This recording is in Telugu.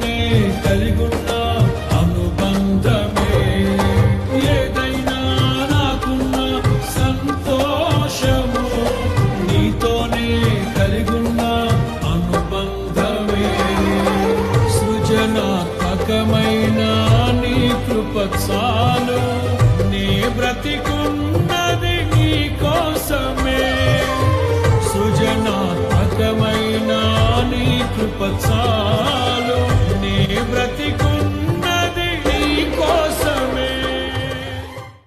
నీతోనే కలిగున్న అనుబంధమే. ఏదైనా నాకున్న సంతోషము నీతోనే కలిగున్న అనుబంధమే. సృజనాత్మకమైన నీ కృప చాలు నీ బ్రతికున్నది నీ కోసమే. సృజనాత్మకమైన నీ కృప lembra-te